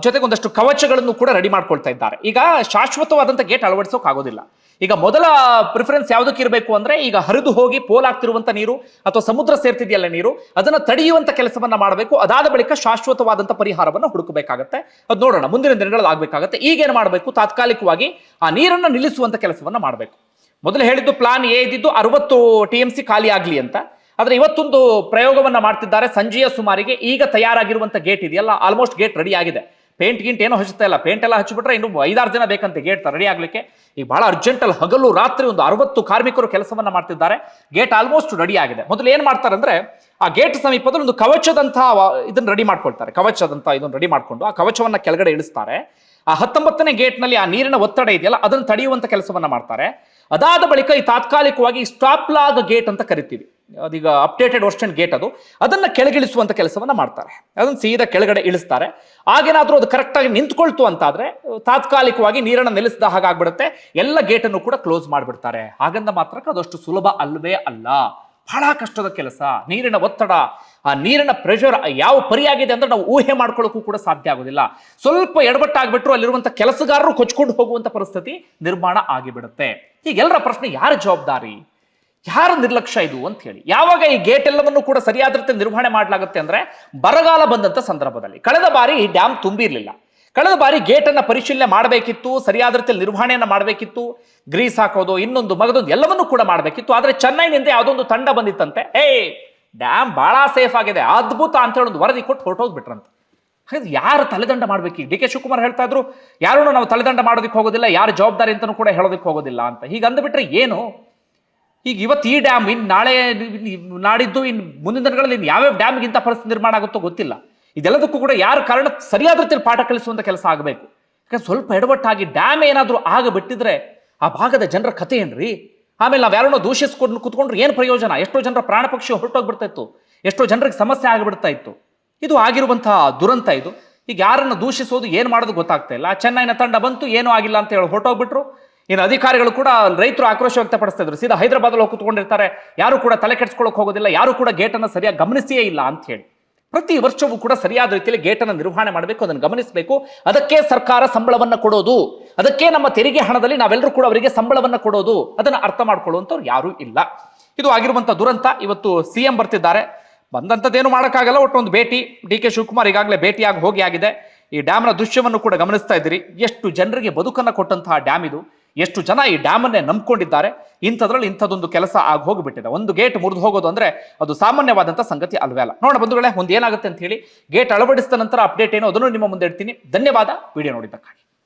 ಜೊತೆಗೆ ಒಂದಷ್ಟು ಕವಚಗಳನ್ನು ಕೂಡ ರೆಡಿ ಮಾಡ್ಕೊಳ್ತಾ ಇದ್ದಾರೆ. ಈಗ ಶಾಶ್ವತವಾದಂಥ ಗೇಟ್ ಅಳವಡಿಸೋಕೆ ಆಗೋದಿಲ್ಲ ಈಗ ಮೊದಲ ಪ್ರಿಫರೆನ್ಸ್ ಯಾವುದಕ್ಕೆ ಇರಬೇಕು ಅಂದ್ರೆ ಈಗ ಹರಿದು ಹೋಗಿ ಪೋಲಾಗ್ತಿರುವಂತ ನೀರು ಅಥವಾ ಸಮುದ್ರ ಸೇರ್ತಿದೆಯಲ್ಲ ನೀರು, ಅದನ್ನ ತಡೆಯುವಂತ ಕೆಲಸವನ್ನ ಮಾಡಬೇಕು. ಅದಾದ ಬಳಿಕ ಶಾಶ್ವತವಾದಂತ ಪರಿಹಾರವನ್ನು ಹುಡುಕಬೇಕಾಗತ್ತೆ. ಅದು ನೋಡೋಣ, ಮುಂದಿನ ದಿನಗಳಲ್ಲಿ ಆಗ್ಬೇಕಾಗತ್ತೆ. ಈಗೇನು ಮಾಡಬೇಕು? ತಾತ್ಕಾಲಿಕವಾಗಿ ಆ ನೀರನ್ನ ನಿಲ್ಲಿಸುವಂತ ಕೆಲಸವನ್ನ ಮಾಡಬೇಕು. ಮೊದಲು ಹೇಳಿದ್ದು ಪ್ಲಾನ್ ಎ ಇದ್ದಿದ್ದು ಅರವತ್ತು ಟಿ ಎಂ ಸಿ ಖಾಲಿ ಆಗಲಿ ಅಂತ. ಆದ್ರೆ ಇವತ್ತೊಂದು ಪ್ರಯೋಗವನ್ನ ಮಾಡ್ತಿದ್ದಾರೆ ಸಂಜೆಯ ಸುಮಾರಿಗೆ. ಈಗ ತಯಾರಾಗಿರುವಂತ ಗೇಟ್ ಇದೆಯಲ್ಲ ಆಲ್ಮೋಸ್ಟ್ ಗೇಟ್ ರೆಡಿ ಆಗಿದೆ. ಪೇಂಟ್ ಗಿಂಟ್ ಏನೋ ಹಚ್ಚುತ್ತಾ ಇಲ್ಲ. ಪೇಂಟ್ ಎಲ್ಲ ಹಚ್ಚಿಬಿಟ್ರೆ ಇನ್ನು ಐದಾರು ದಿನ ಬೇಕಂತೆ ಗೇಟ್ ರೆಡಿ ಆಗಲಿಕ್ಕೆ. ಈಗ ಬಹಳ ಅರ್ಜೆಂಟಲ್ಲಿ ಹಗಲು ರಾತ್ರಿ ಒಂದು ಅರವತ್ತು ಕಾರ್ಮಿಕರು ಕೆಲಸವನ್ನ ಮಾಡ್ತಿದ್ದಾರೆ. ಗೇಟ್ ಆಲ್ಮೋಸ್ಟ್ ರೆಡಿ ಆಗಿದೆ. ಮೊದಲು ಏನು ಮಾಡ್ತಾರೆ ಅಂದ್ರೆ ಆ ಗೇಟ್ ಸಮೀಪದಲ್ಲಿ ಒಂದು ಕವಚದಂತಹ ಇದನ್ನು ರೆಡಿ ಮಾಡ್ಕೊಳ್ತಾರೆ. ಕವಚದಂತ ಇದನ್ನು ರೆಡಿ ಮಾಡಿಕೊಂಡು ಆ ಕವಚವನ್ನ ಕೆಳಗಡೆ ಇಳಿಸ್ತಾರೆ. ಆ ಹತ್ತೊಂಬತ್ತನೇ ಗೇಟ್ನಲ್ಲಿ ಆ ನೀರಿನ ಒತ್ತಡ ಇದೆಯಲ್ಲ, ಅದನ್ನು ತಡೆಯುವಂತ ಕೆಲಸವನ್ನ ಮಾಡ್ತಾರೆ. ಅದಾದ ಬಳಿಕ ಈ ತಾತ್ಕಾಲಿಕವಾಗಿ ಸ್ಟಾಪ್ಲಾಗ್ ಗೇಟ್ ಅಂತ ಕರಿತೀವಿ. ಅದೀಗ ಅಪ್ಡೇಟೆಡ್ ವರ್ಷನ್ ಗೇಟ್ ಅದು. ಅದನ್ನು ಕೆಳಗಿಳಿಸುವಂಥ ಕೆಲಸವನ್ನು ಮಾಡ್ತಾರೆ. ಅದನ್ನು ಸೀದಾ ಕೆಳಗಡೆ ಇಳಿಸ್ತಾರೆ. ಆಗೇನಾದರೂ ಅದು ಕರೆಕ್ಟಾಗಿ ನಿಂತ್ಕೊಳ್ತು ಅಂತಾದರೆ, ತಾತ್ಕಾಲಿಕವಾಗಿ ನೀರನ್ನು ನೆಲೆಸಿದ ಹಾಗಾಗ್ಬಿಡುತ್ತೆ ಎಲ್ಲ ಗೇಟನ್ನು ಕೂಡ ಕ್ಲೋಸ್ ಮಾಡಿಬಿಡ್ತಾರೆ. ಹಾಗಂದ ಮಾತ್ರಕ್ಕೆ ಅದಷ್ಟು ಸುಲಭ ಅಲ್ಲವೇ ಅಲ್ಲ. ಬಹಳ ಕಷ್ಟದ ಕೆಲಸ. ನೀರಿನ ಒತ್ತಡ, ಆ ನೀರಿನ ಪ್ರೆಷರ್ ಯಾವ ಪರಿಯಾಗಿದೆ ಅಂದ್ರೆ ನಾವು ಊಹೆ ಮಾಡ್ಕೊಳ್ಳೋಕ್ಕೂ ಕೂಡ ಸಾಧ್ಯ ಆಗೋದಿಲ್ಲ. ಸ್ವಲ್ಪ ಎಡಬಟ್ಟಾಗ್ಬಿಟ್ರು ಅಲ್ಲಿರುವಂಥ ಕೆಲಸಗಾರರು ಕೊಚ್ಕೊಂಡು ಹೋಗುವಂಥ ಪರಿಸ್ಥಿತಿ ನಿರ್ಮಾಣ ಆಗಿಬಿಡುತ್ತೆ. ಈಗ ಎಲ್ಲರ ಪ್ರಶ್ನೆ, ಯಾರ ಜವಾಬ್ದಾರಿ? ಯಾರ ನಿರ್ಲಕ್ಷ್ಯ ಇದು ಅಂತ ಹೇಳಿ. ಯಾವಾಗ ಈ ಗೇಟ್ ಎಲ್ಲವನ್ನು ಕೂಡ ಸರಿಯಾದ ರೀತಿ ನಿರ್ವಹಣೆ ಮಾಡಲಾಗುತ್ತೆ ಅಂದ್ರೆ ಬರಗಾಲ ಬಂದಂತ ಸಂದರ್ಭದಲ್ಲಿ. ಕಳೆದ ಬಾರಿ ಈ ಡ್ಯಾಮ್ ತುಂಬಿರಲಿಲ್ಲ. ಕಳೆದ ಬಾರಿ ಗೇಟ್ ಅನ್ನ ಪರಿಶೀಲನೆ ಮಾಡಬೇಕಿತ್ತು, ಸರಿಯಾದ ರೀತಿಯಲ್ಲಿ ನಿರ್ವಹಣೆಯನ್ನ ಮಾಡಬೇಕಿತ್ತು. ಗ್ರೀಸ್ ಹಾಕೋದು, ಇನ್ನೊಂದು ಮಗದೊಂದು ಎಲ್ಲವನ್ನೂ ಕೂಡ ಮಾಡಬೇಕಿತ್ತು. ಆದರೆ ಚೆನ್ನೈನಿಂದ ಯಾವುದೊಂದು ತಂಡ ಬಂದಿತ್ತಂತೆ ಏ ಡ್ಯಾಮ್ ಬಹಳ ಸೇಫ್ ಆಗಿದೆ, ಅದ್ಭುತ ಅಂತ ಹೇಳಿ ಒಂದು ವರದಿ ಕೊಟ್ಟು ಹೊರಟೋಗ್ಬಿಟ್ರಂತೆ ಹಾಗಾದ್ರೆ ಯಾರು ತಲೆದಂಡ ಮಾಡ್ಬೇಕು? ಡಿ ಕೆ ಶಿವಕುಮಾರ್ ಹೇಳ್ತಾ ಇದ್ರು ಯಾರು ನಾವು ತಲೆದಂಡ ಮಾಡೋದಕ್ಕೆ ಹೋಗೋದಿಲ್ಲ, ಯಾರು ಜವಾಬ್ದಾರಿ ಅಂತಲೂ ಕೂಡ ಹೇಳೋದಕ್ಕೆ ಹೋಗೋದಿಲ್ಲ ಅಂತ. ಹೀಗೆ ಅಂದ್ಬಿಟ್ರೆ ಏನು? ಈಗ ಇವತ್ತು ಈ ಡ್ಯಾಮ್ ಇನ್ನು ನಾಳೆ ನಾಡಿದ್ದು ಇನ್ನು ಮುಂದಿನ ದಿನಗಳಲ್ಲಿ ಇನ್ನು ಯಾವ್ಯಾವ ಡ್ಯಾಮ್ಗಿಂತ ಪರಿಸ್ಥಿತಿ ನಿರ್ಮಾಣ ಆಗುತ್ತೋ ಗೊತ್ತಿಲ್ಲ. ಇದೆಲ್ಲದಕ್ಕೂ ಕೂಡ ಯಾರು ಕಾರಣ ಸರಿಯಾದ ರೀತಿಯಲ್ಲಿ ಪಾಠ ಕಲಿಸುವಂಥ ಕೆಲಸ ಆಗಬೇಕು. ಯಾಕಂದ್ರೆ ಸ್ವಲ್ಪ ಎಡವಟ್ಟಾಗಿ ಡ್ಯಾಮ್ ಏನಾದರೂ ಆಗಬಿಟ್ಟಿದ್ರೆ ಆ ಭಾಗದ ಜನರ ಕಥೆ ಏನ್ರಿ? ಆಮೇಲೆ ನಾವು ಯಾರನ್ನೋ ದೂಷಿಸ್ಕೊಂಡು ಕುತ್ಕೊಂಡ್ರೆ ಏನು ಪ್ರಯೋಜನ? ಎಷ್ಟೋ ಜನರ ಪ್ರಾಣ ಪಕ್ಷಿ ಹೊರಟೋಗ್ಬಿಡ್ತಾ ಎಷ್ಟೋ ಜನರಿಗೆ ಸಮಸ್ಯೆ ಆಗಿಬಿಡ್ತಾ ಇತ್ತು. ಇದು ಆಗಿರುವಂತಹ ದುರಂತ ಇದು. ಈಗ ಯಾರನ್ನು ದೂಷಿಸೋದು ಏನು ಮಾಡೋದು ಗೊತ್ತಾಗ್ತಾ ಇಲ್ಲ. ಚೆನ್ನೈನ ತಂಡ ಬಂತು, ಏನೂ ಆಗಿಲ್ಲ ಅಂತ ಹೇಳಿ ಹೊರಟೋಗ್ಬಿಟ್ರು. ಇನ್ನು ಅಧಿಕಾರಿಗಳು ಕೂಡ ರೈತರು ಆಕ್ರೋಶ ವ್ಯಕ್ತಪಡಿಸ್ತಾ ಇದ್ರು. ಸೀದಾ ಹೈದರಾಬಾದಲ್ಲಿ ಹೋಗಿ ಕೂತ್ಕೊಂಡಿರ್ತಾರೆ. ಯಾರು ಕೂಡ ತಲೆ ಕೆಡಿಸ್ಕೊಳ್ಳೋಕೆ ಹೋಗೋದಿಲ್ಲ. ಯಾರು ಕೂಡ ಗೇಟನ್ನು ಸರಿಯಾಗಿ ಗಮನಿಸಿಯೇ ಇಲ್ಲ ಅಂತ ಹೇಳಿ. ಪ್ರತಿ ವರ್ಷವೂ ಕೂಡ ಸರಿಯಾದ ರೀತಿಯಲ್ಲಿ ಗೇಟನ್ನು ನಿರ್ವಹಣೆ ಮಾಡಬೇಕು, ಅದನ್ನು ಗಮನಿಸಬೇಕು. ಅದಕ್ಕೆ ಸರ್ಕಾರ ಸಂಬಳವನ್ನು ಕೊಡೋದು. ಅದಕ್ಕೆ ನಮ್ಮ ತೆರಿಗೆ ಹಣದಲ್ಲಿ ನಾವೆಲ್ಲರೂ ಕೂಡ ಅವರಿಗೆ ಸಂಬಳವನ್ನು ಕೊಡೋದು. ಅದನ್ನು ಅರ್ಥ ಮಾಡ್ಕೊಳ್ಳುವಂಥವ್ರು ಯಾರೂ ಇಲ್ಲ. ಇದು ಆಗಿರುವಂಥ ದುರಂತ. ಇವತ್ತು ಸಿ ಎಂ ಬರ್ತಿದ್ದಾರೆ. ಬಂದಂಥದ್ದೇನು ಮಾಡೋಕ್ಕಾಗಲ್ಲ. ಒಟ್ಟು ಒಂದು ಭೇಟಿ. ಡಿ ಕೆ ಶಿವಕುಮಾರ್ ಈಗಾಗಲೇ ಭೇಟಿಯಾಗಿ ಹೋಗಿ ಆಗಿದೆ. ಈ ಡ್ಯಾಮ್ನ ದೃಶ್ಯವನ್ನು ಕೂಡ ಗಮನಿಸ್ತಾ ಇದ್ದೀರಿ. ಎಷ್ಟು ಜನರಿಗೆ ಬದುಕನ್ನು ಕೊಟ್ಟಂತಹ ಡ್ಯಾಮ್ ಇದು. ಎಷ್ಟು ಜನ ಈ ಡ್ಯಾಮನ್ನೇ ನಂಬ್ಕೊಂಡಿದ್ದಾರೆ? ಇಂಥದ್ರಲ್ಲಿ ಇಂಥದ್ದೊಂದು ಕೆಲಸ ಆಗಿ ಹೋಗಿಬಿಟ್ಟಿದೆ. ಒಂದು ಗೇಟ್ ಮುರಿದು ಹೋಗೋದು ಅಂದ್ರೆ ಅದು ಸಾಮಾನ್ಯವಾದಂಥ ಸಂಗತಿ ಅಲ್ವೇ ಅಲ್ಲ. ನೋಡ ಬಂಧುಗಳೇ ಒಂದು ಏನಾಗುತ್ತೆ ಅಂತ ಹೇಳಿ ಗೇಟ್ ಅಳವಡಿಸಿದ ನಂತರ ಅಪ್ಡೇಟ್ ಏನೋ ಅದನ್ನು ನಿಮ್ಮ ಮುಂದೆ ಇಡ್ತೀನಿ. ಧನ್ಯವಾದ. ವಿಡಿಯೋ ನೋಡಿದ್ದಕ್ಕಾಗಿ.